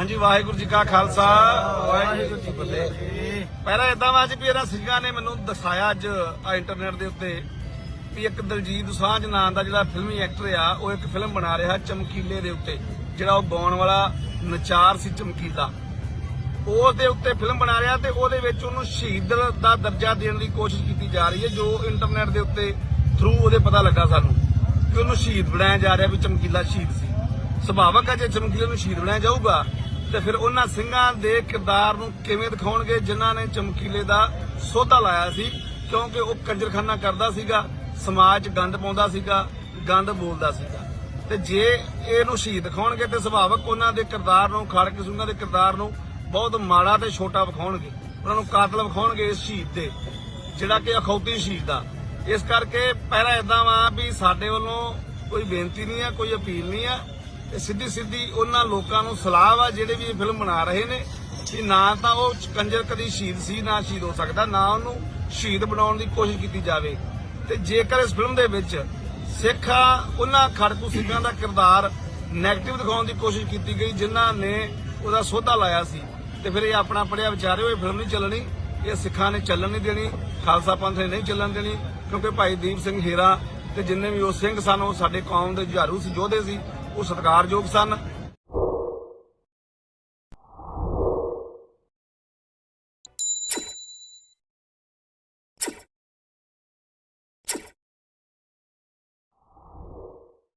ਹਾਂਜੀ, ਵਾਹਿਗੁਰੂ ਜੀ ਕਾ ਖਾਲਸਾ। ਵਾਹਿਗੁਰੂ ਜੀ ਫਤਿਹ। ਪਹਿਲਾਂ ਇਦਾਂ ਵਾ ਜੀ ਵੀ ਇਹਨਾਂ ਸਿੰਘਾਂ ਨੇ ਮੈਨੂੰ ਦਿਖਾਇਆ ਅੱਜ ਆ ਇੰਟਰਨੈਟ ਦੇ ਉੱਤੇ ਵੀ ਇੱਕ ਦਲਜੀਤ ਦੋਸਾਂਝ ਨਾਂ ਦਾ ਜਿਹੜਾ ਫਿਲਮੀ ਐਕਟਰ ਆ, ਉਹ ਇੱਕ ਫਿਲਮ ਬਣਾ ਰਿਹਾ ਚਮਕੀਲੇ ਦੇ ਉੱਤੇ, ਜਿਹੜਾ ਉਹ ਗਾਉਣ ਵਾਲਾ ਨਚਾਰ ਸੀ ਚਮਕੀਲਾ। ਉਸ ਦੇ ਉੱਤੇ ਫਿਲਮ ਬਣਾ ਰਿਹਾ ਤੇ ਉਹਦੇ ਵਿੱਚ ਉਹਨੂੰ ਸ਼ਹੀਦ ਦਾ ਦਰਜਾ ਦੇਣ ਦੀ ਕੋਸ਼ਿਸ਼ ਕੀਤੀ ਜਾ ਰਹੀ ਹੈ, ਜੋ ਇੰਟਰਨੈਟ ਦੇ ਉੱਤੇ ਥਰੂ ਉਹਦੇ ਪਤਾ ਲੱਗਾ ਸਾਨੂੰ ਕਿ ਉਹਨੂੰ ਸ਼ਹੀਦ ਬਣਾਇਆ ਜਾ ਰਿਹਾ ਵੀ ਚਮਕੀਲਾ ਸ਼ਹੀਦ ਸੀ। ਸੁਭਾਵਕ ਹੈ ਜੇ ਚਮਕੀਲੇ ਨੂੰ ਸ਼ਹੀਦ ਬਣਾਇਆ ਜਾਊਗਾ ਤੇ ਫਿਰ ਉਹਨਾਂ ਸਿੰਘਾਂ ਦੇ ਕਿਰਦਾਰ ਨੂੰ ਕਿਵੇਂ ਦਿਖਾਉਣਗੇ, ਜਿਨ੍ਹਾਂ ਨੇ ਚਮਕੀਲੇ ਦਾ ਸੋਧਾ ਲਾਇਆ ਸੀ, ਕਿਉਂਕਿ ਉਹ ਕੰਜਰਖਾਨਾ ਕਰਦਾ ਸੀਗਾ, ਸਮਾਜ 'ਚ ਗੰਦ ਪਾਉਂਦਾ ਸੀਗਾ, ਗੰਦ ਬੋਲਦਾ ਸੀਗਾ। ਤੇ ਜੇ ਇਹਨੂੰ ਸ਼ਹੀਦ ਦਿਖਾਉਣਗੇ, ਤੇ ਸੁਭਾਵਕ ਉਹਨਾਂ ਦੇ ਕਿਰਦਾਰ ਨੂੰ ਖਾੜਕ ਸਿੰਘਾਂ ਦੇ ਕਿਰਦਾਰ ਨੂੰ ਬਹੁਤ ਮਾੜਾ ਤੇ ਛੋਟਾ ਵਿਖਾਉਣਗੇ। ਉਹਨਾਂ ਨੂੰ ਕਾਤਲ ਵਿਖਾਉਣਗੇ ਇਸ ਸ਼ਹੀਦ ਦੇ, ਜਿਹੜਾ ਕਿ ਅਖੌਤੀ ਸ਼ਹੀਦ ਦਾ। ਇਸ ਕਰਕੇ ਪਹਿਲਾਂ ਇਦਾਂ ਵਾ ਵੀ ਸਾਡੇ ਵੱਲੋਂ ਕੋਈ ਬੇਨਤੀ ਨਹੀਂ ਆ, ਕੋਈ ਅਪੀਲ ਨਹੀਂ ਆ। ਸਿੱਧੀ ਸਿੱਧੀ ਉਹਨਾਂ ਲੋਕਾਂ ਨੂੰ ਸਲਾਹ ਵਾ ਜਿਹੜੇ ਵੀ ਇਹ ਫਿਲਮ ਬਣਾ ਰਹੇ ਨੇ ਕਿ ਨਾ ਤਾਂ ਉਹ ਕੰਜਰ ਕਦੀ ਸ਼ਹੀਦ ਸੀ, ਨਾ ਸ਼ਹੀਦ ਹੋ ਸਕਦਾ, ਨਾ ਉਹਨੂੰ ਸ਼ਹੀਦ ਬਣਾਉਣ ਦੀ ਕੋਸ਼ਿਸ਼ ਕੀਤੀ ਜਾਵੇ। ਤੇ ਜੇਕਰ ਇਸ ਫਿਲਮ ਦੇ ਵਿੱਚ ਸਿੱਖਾਂ, ਉਹਨਾਂ ਖੜਕੂ ਸਿੰਘਾਂ ਦਾ ਕਿਰਦਾਰ ਨੈਗੇਟਿਵ ਦਿਖਾਉਣ ਦੀ ਕੋਸ਼ਿਸ਼ ਕੀਤੀ ਗਈ, ਜਿਨ੍ਹਾਂ ਨੇ ਉਹਦਾ ਸੋਧਾ ਲਾਇਆ ਸੀ, ਤੇ ਫਿਰ ਇਹ ਆਪਣਾ ਪੜਿਆ ਵਿਚਾਰਿਓ, ਇਹ ਫਿਲਮ ਨਹੀਂ ਚੱਲਣੀ, ਇਹ ਸਿੱਖਾਂ ਨੇ ਚੱਲਣ ਨਹੀਂ ਦੇਣੀ, ਖਾਲਸਾ ਪੰਥ ਨੇ ਨਹੀਂ ਚੱਲਣ ਦੇਣੀ, ਕਿਉਂਕਿ ਭਾਈ ਦੀਪ ਸਿੰਘ ਹੀਰਾ ਤੇ ਜਿੰਨੇ ਵੀ ਉਹ ਸਿੰਘ ਸਨ, ਉਹ ਸਾਡੇ ਕੌਮ ਦੇ ਜੁਝਾਰੂ ਸੀ, ਯੋਧੇ ਸੀ ਉਹ ਸਤਿਕਾਰਯੋਗ ਸਨ।